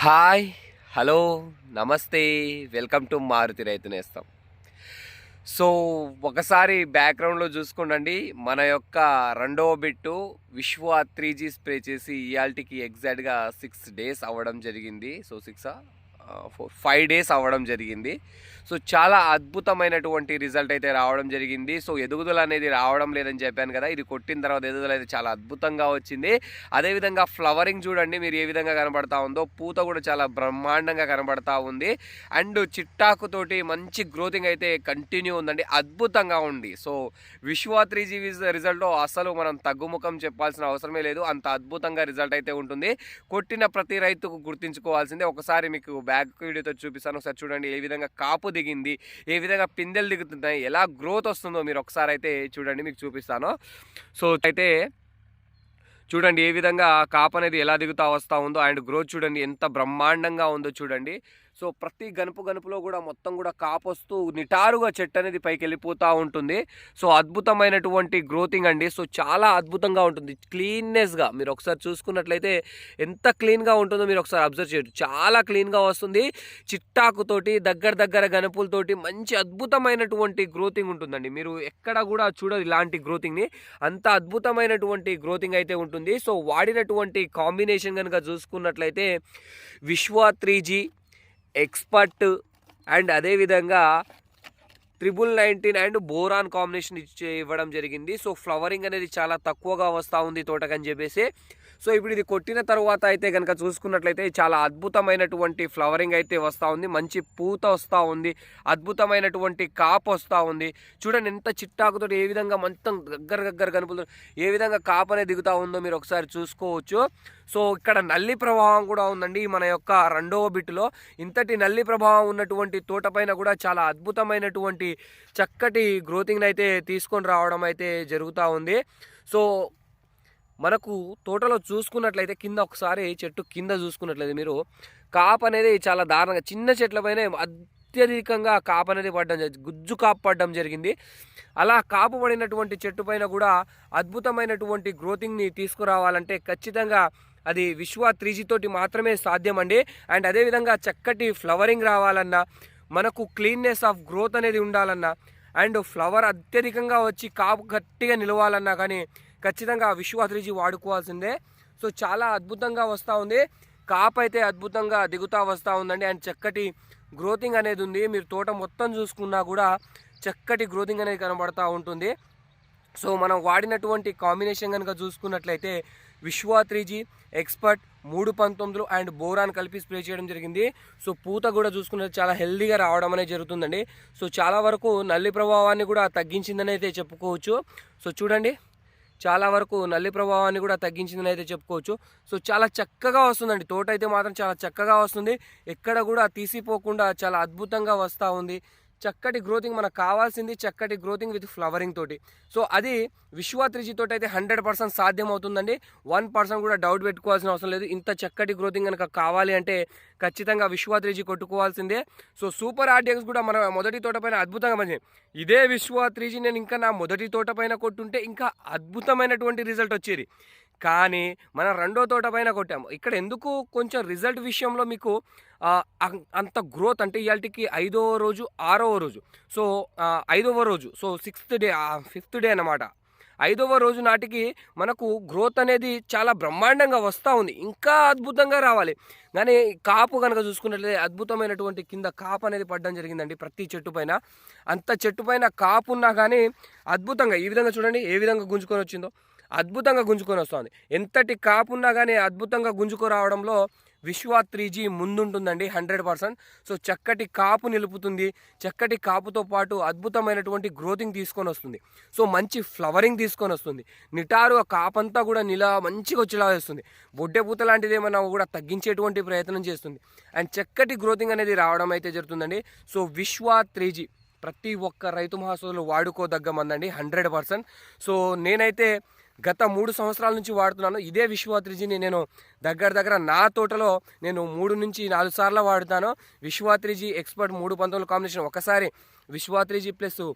Hi hello నమస్తే welcome to Maruti Raithu Nestham. So ఒకసారి బ్యాక్గ్రౌండ్లో చూసుకోండి మన యొక్క రెండవ బిట్టు విశ్వ త్రీ జీ స్ప్రే చేసి ఇయాల్టీకి ఎగ్జాక్ట్గా సిక్స్ డేస్ అవ్వడం జరిగింది. సో సిక్సా? ఫైవ్ డేస్ అవ్వడం జరిగింది. సో చాలా అద్భుతమైనటువంటి రిజల్ట్ అయితే రావడం జరిగింది. సో ఎదుగుదల అనేది రావడం లేదని చెప్పాను కదా ఇది కొట్టిన తర్వాత ఎదుగుదల అయితే చాలా అద్భుతంగా వచ్చింది. అదేవిధంగా ఫ్లవరింగ్ చూడండి మీరు ఏ విధంగా కనబడతా ఉందో పూత కూడా చాలా బ్రహ్మాండంగా కనబడతా ఉంది. అండ్ చిట్టాకుతోటి మంచి గ్రోతింగ్ అయితే కంటిన్యూ ఉందండి అద్భుతంగా ఉంది. సో విశ్వ త్రీ జీ రిజల్ట్ అసలు మనం తగ్గుముఖం చెప్పాల్సిన అవసరమే లేదు అంత అద్భుతంగా రిజల్ట్ అయితే ఉంటుంది. కొట్టిన ప్రతి రైతుకు గుర్తించుకోవాల్సిందే. ఒకసారి మీకు బ్యాక్ వీడియోతో చూపిస్తాను. ఒకసారి చూడండి ఏ విధంగా కాపు దిగింది ఏ విధంగా పిందెలు దిగుతున్నాయి ఎలా గ్రోత్ వస్తుందో మీరు ఒకసారి అయితే చూడండి మీకు చూపిస్తాను. సో అయితే చూడండి ఏ విధంగా కాపు అనేది ఎలా దిగుతా వస్తూ ఉందో అండ్ గ్రోత్ చూడండి ఎంత బ్రహ్మాండంగా ఉందో చూడండి. సో ప్రతి గనుపు గనుపులో కూడా మొత్తం కూడా కాపు వస్తూ నిటారుగా చెట్టు అనేది పైకి వెళ్ళిపోతూ ఉంటుంది. సో అద్భుతమైనటువంటి గ్రోతింగ్ అండి. సో చాలా అద్భుతంగా ఉంటుంది. క్లీన్నెస్గా మీరు ఒకసారి చూసుకున్నట్లయితే ఎంత క్లీన్గా ఉంటుందో మీరు ఒకసారి అబ్జర్వ్ చేయొచ్చు. చాలా క్లీన్గా వస్తుంది. చిట్టాకుతోటి దగ్గర దగ్గర గనుపులతోటి మంచి అద్భుతమైనటువంటి గ్రోతింగ్ ఉంటుందండి. మీరు ఎక్కడ కూడా చూడదు ఇలాంటి గ్రోతింగ్ని. అంత అద్భుతమైనటువంటి గ్రోతింగ్ అయితే ఉంటుంది. సో వాడినటువంటి కాంబినేషన్ కనుక చూసుకున్నట్లయితే Vishwa three G expert and అదేవిధంగా triple nineteen and boron combination ఇచ్చి ఇవ్వడం జరిగింది. సో ఫ్లవరింగ్ అనేది చాలా తక్కువగా వస్తూ ఉంది తోటకని చెప్పేసి. సో ఇప్పుడు ఇది కొట్టిన తర్వాత అయితే కనుక చూసుకున్నట్లయితే చాలా అద్భుతమైనటువంటి ఫ్లవరింగ్ అయితే వస్తూ ఉంది. మంచి పూత వస్తూ ఉంది. అద్భుతమైనటువంటి కాపు వస్తూ ఉంది. చూడండి ఎంత చిట్టాకుతో ఏ విధంగా మొత్తం దగ్గర దగ్గర కనుపుతుంది ఏ విధంగా కాపు అనేది దిగుతూ ఉందో మీరు ఒకసారి చూసుకోవచ్చు. సో ఇక్కడ నల్లి ప్రభావం కూడా ఉందండి మన యొక్క రెండవ బిట్టులో ఇంతటి నల్లి ప్రభావం ఉన్నటువంటి తోటపైన కూడా చాలా అద్భుతమైనటువంటి చక్కటి గ్రోతింగ్ని అయితే తీసుకొని రావడం అయితే జరుగుతూ ఉంది. సో మనకు తోటలో చూసుకున్నట్లయితే కింద ఒకసారి చెట్టు కింద చూసుకున్నట్లయితే మీరు కాప్ అనేది చాలా దారుణంగా చిన్న చెట్లపైన అత్యధికంగా కాపు అనేది పడడం జరిగింది గుజ్జు కాపు పడడం జరిగింది. అలా కాపు పడినటువంటి చెట్టు పైన కూడా అద్భుతమైనటువంటి గ్రోతింగ్ని తీసుకురావాలంటే ఖచ్చితంగా అది విశ్వ త్రీ తోటి మాత్రమే సాధ్యం అండి అండ్ అదేవిధంగా చక్కటి ఫ్లవరింగ్ రావాలన్నా మనకు క్లీన్నెస్ ఆఫ్ గ్రోత్ అనేది ఉండాలన్నా అండ్ ఫ్లవర్ అత్యధికంగా వచ్చి కాపు గట్టిగా నిలవాలన్నా కానీ ఖచ్చితంగా విశ్వ త్రీ వాడుకోవాల్సిందే. సో చాలా అద్భుతంగా వస్తూ ఉంది. కాపు అయితే అద్భుతంగా దిగుతా వస్తూ ఉందండి. అండ్ చక్కటి గ్రోతింగ్ అనేది ఉంది. మీరు తోట మొత్తం చూసుకున్నా కూడా చక్కటి గ్రోతింగ్ అనేది కనబడతా ఉంటుంది. సో మనం వాడినటువంటి కాంబినేషన్ కనుక చూసుకున్నట్లయితే విశ్వ త్రీజీ ఎక్స్పర్ట్ మూడు పంతొమ్మిదిలు అండ్ బోరాన్ కలిపి స్ప్రే చేయడం జరిగింది. సో పూత కూడా చూసుకున్నది చాలా హెల్దీగా రావడం అనేది జరుగుతుందండి. సో చాలా వరకు నల్లి ప్రభావాన్ని కూడా తగ్గించిందని అయితే చెప్పుకోవచ్చు. సో చూడండి చాలా వరకు నల్లి ప్రభావాన్ని కూడా తగ్గించిందని అయితే చెప్పుకోవచ్చు. సో చాలా చక్కగా వస్తుందండి. తోట అయితే మాత్రం చాలా చక్కగా వస్తుంది. ఎక్కడ కూడా తీసిపోకుండా చాలా అద్భుతంగా వస్తూ ఉంది. చక్కటి గ్రోతింగ్ మనకు కావాల్సింది చక్కటి గ్రోతింగ్ విత్ ఫ్లవరింగ్ తోటి. సో అది విశ్వ త్రిజీ తోటి అయితే హండ్రెడ్ పర్సెంట్ సాధ్యం అవుతుందండి వన్ పర్సెంట్ కూడా డౌట్ పెట్టుకోవాల్సిన అవసరం లేదు. ఇంత చక్కటి గ్రోతింగ్ కనుక కావాలి అంటే ఖచ్చితంగా విశ్వ త్రిజీ కొట్టుకోవాల్సిందే. సో సూపర్ ఆర్డియన్స్ కూడా మన మొదటి తోట పైన అద్భుతంగా మంచి ఇదే విశ్వ త్రిజీ నేను ఇంకా నా మొదటి తోట పైన కొట్టుంటే ఇంకా అద్భుతమైనటువంటి రిజల్ట్ వచ్చేది. కానీ మన రెండో తోట పైన కొట్టాము. ఇక్కడ ఎందుకు కొంచెం రిజల్ట్ విషయంలో మీకు అంత గ్రోత్ అంటే ఇవాళకి ఐదవ రోజు ఆరవ రోజు. సో ఐదవ రోజు so sixth day fifth day అనమాట ఐదవ రోజు నాటికి మనకు గ్రోత్ అనేది చాలా బ్రహ్మాండంగా వస్తూ ఉంది. ఇంకా అద్భుతంగా రావాలి. కానీ కాపు కనుక చూసుకున్నట్లయితే అద్భుతమైనటువంటి కింద కాపు అనేది పడడం జరిగిందండి ప్రతి చెట్టు పైన. అంత చెట్టు పైన కాపు ఉన్నా కానీ అద్భుతంగా ఈ విధంగా చూడండి ఏ విధంగా గుంజుకొని వచ్చిందో. అద్భుతంగా గుంజుకొని వస్తుంది. ఎంతటి కాపున్నా కానీ అద్భుతంగా గుంజుకు రావడంలో విశ్వ త్రీజీ ముందుంటుందండి హండ్రెడ్ పర్సెంట్. సో చక్కటి కాపు నిలుపుతుంది. చక్కటి కాపుతో పాటు అద్భుతమైనటువంటి గ్రోతింగ్ తీసుకొని వస్తుంది. సో మంచి ఫ్లవరింగ్ తీసుకొని వస్తుంది. నిటారు ఆ కాపంతా కూడా నిలా మంచిగా వచ్చేలా వేస్తుంది బొడ్డెపూత లాంటిది ఏమైనా కూడా తగ్గించేటువంటి ప్రయత్నం చేస్తుంది. అండ్ చక్కటి గ్రోతింగ్ అనేది రావడం అయితే జరుగుతుందండి. సో విశ్వా త్రీజీ ప్రతి ఒక్క రైతు మహాసోదరులు వాడుకోదగ్గ మందండి హండ్రెడ్ పర్సెంట్. సో నేనైతే గత మూడు సంవత్సరాల నుంచి వాడుతున్నాను. ఇదే విశ్వాత్రిజీని నేను దగ్గర దగ్గర నా తోటలో నేను మూడు నుంచి నాలుగు సార్లు వాడుతాను. విశ్వాత్రిజీ ఎక్స్పర్ట్ మూడు పంతొమ్మిది కాంబినేషన్. ఒకసారి విశ్వాత్రిజీ ప్లస్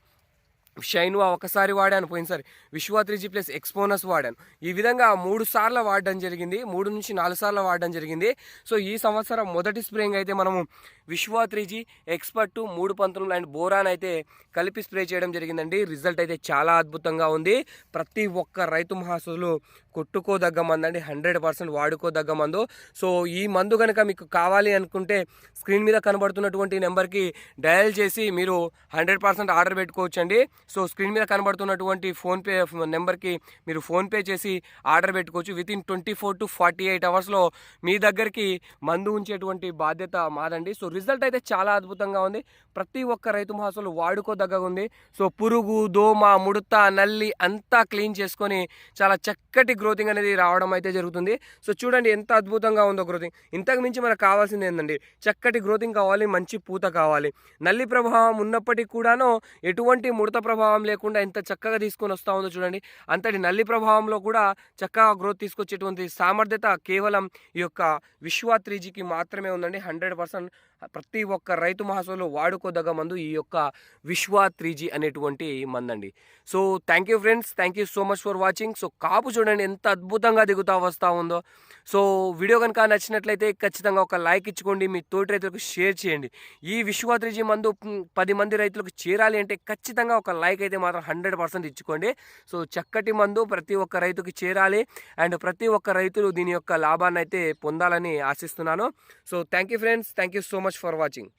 షైన్ ఒకసారి వాడాను పోయినసారి. విశ్వా త్రీజీ ప్లస్ ఎక్స్పోనస్ వాడాను. ఈ విధంగా మూడు సార్లు వాడడం జరిగింది. మూడు నుంచి నాలుగు సార్లు వాడడం జరిగింది. సో ఈ సంవత్సరం మొదటి స్ప్రేయింగ్ అయితే మనము విశ్వా త్రీజీ ఎక్స్పర్ట్ మూడు పంతొమ్మిది అండ్ బోరాన్ అయితే కలిపి స్ప్రే చేయడం జరిగిందండి. రిజల్ట్ అయితే చాలా అద్భుతంగా ఉంది. ప్రతి ఒక్క రైతు మహాసులు కొట్టుకోదగ్గ మందు అండి. హండ్రెడ్ పర్సెంట్ వాడుకోదగ్గ మందు. సో ఈ మందు కనుక మీకు కావాలి అనుకుంటే స్క్రీన్ మీద కనబడుతున్నటువంటి నెంబర్కి డయల్ చేసి మీరు హండ్రెడ్ పర్సెంట్ ఆర్డర్ పెట్టుకోవచ్చండి. సో స్క్రీన్ మీద కనబడుతున్నటువంటి ఫోన్పే నెంబర్కి మీరు ఫోన్పే చేసి ఆర్డర్ పెట్టుకోవచ్చు. With in twenty four to forty eight అవర్స్లో మీ దగ్గరికి మందు ఉంచేటువంటి బాధ్యత మాదండి. సో రిజల్ట్ అయితే చాలా అద్భుతంగా ఉంది. ప్రతి ఒక్క రైతు మహాసులు వాడుకోదగ్గగా ఉంది సో పురుగు దోమ ముడత నల్లి అంతా క్లీన్ చేసుకొని చాలా చక్కటి గ్రోతింగ్ అనేది రావడం అయితే జరుగుతుంది. సో చూడండి ఎంత అద్భుతంగా ఉందో గ్రోతింగ్. ఇంతకు మించి మనకు కావాల్సింది ఏంటండి చక్కటి గ్రోతింగ్ కావాలి మంచి పూత కావాలి. నల్లి ప్రభావం ఉన్నప్పటికీ కూడాను ఎటువంటి ముడత ప్రభావం లేకుండా ఎంత చక్కగా తీసుకొని వస్తూ ఉందో చూడండి. అంతటి నల్లి ప్రభావంలో కూడా చక్కగా గ్రోత్ తీసుకొచ్చేటువంటి సామర్థ్యత కేవలం ఈ యొక్క విశ్వా త్రీజీకి మాత్రమే ఉందండి. హండ్రెడ్ పర్సెంట్ ప్రతి ఒక్క రైతు మహాసభలో వాడుకోదగ్గ మందు ఈ యొక్క విశ్వా త్రీజీ అనేటువంటి మందండి. So thank you friends thank you so much for watching so కాపు చూడండి ఎంత అద్భుతంగా దిగుతా వస్తూ ఉందో. సో వీడియో కనుక నచ్చినట్లయితే ఖచ్చితంగా ఒక లైక్ ఇచ్చుకోండి. మీ తోటి రైతులకు షేర్ చేయండి. ఈ విశ్వా త్రీజీ మందు పది మంది రైతులకు చేరాలి అంటే ఖచ్చితంగా ఒక లైక్ అయితే మాత్రం హండ్రెడ్ పర్సెంట్ ఇచ్చుకోండి. సో చక్కటి మందు ప్రతి ఒక్క రైతుకి చేరాలి. అండ్ ప్రతి ఒక్క రైతులు దీని యొక్క లాభాన్ని అయితే పొందాలని ఆశిస్తున్నాను. So thank you friends. Thank you so much for watching.